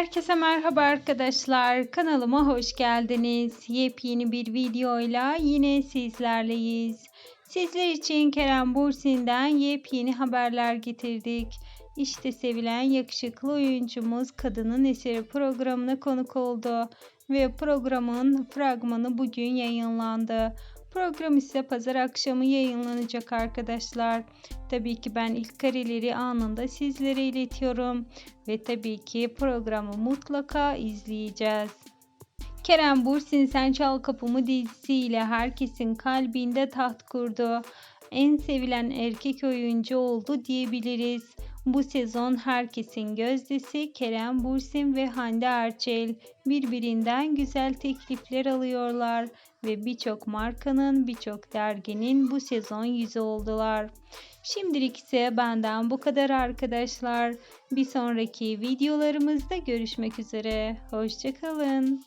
Herkese merhaba arkadaşlar. Kanalıma hoş geldiniz. Yepyeni bir videoyla yine sizlerleyiz. Sizler için Kerem Bursin'den yepyeni haberler getirdik. İşte sevilen yakışıklı oyuncumuz Kadının Eseri programına konuk oldu ve programın fragmanı bugün yayınlandı. Program ise pazar akşamı yayınlanacak arkadaşlar. Tabii ki ben ilk kareleri anında sizlere iletiyorum. Ve tabii ki programı mutlaka izleyeceğiz. Kerem Bursin Sen Çal Kapımı dizisiyle herkesin kalbinde taht kurdu. En sevilen erkek oyuncu oldu diyebiliriz. Bu sezon herkesin gözdesi Kerem Bursin ve Hande Erçel birbirinden güzel teklifler alıyorlar ve birçok markanın, birçok derginin bu sezon yüzü oldular. Şimdilik ise benden bu kadar arkadaşlar. Bir sonraki videolarımızda görüşmek üzere. Hoşçakalın.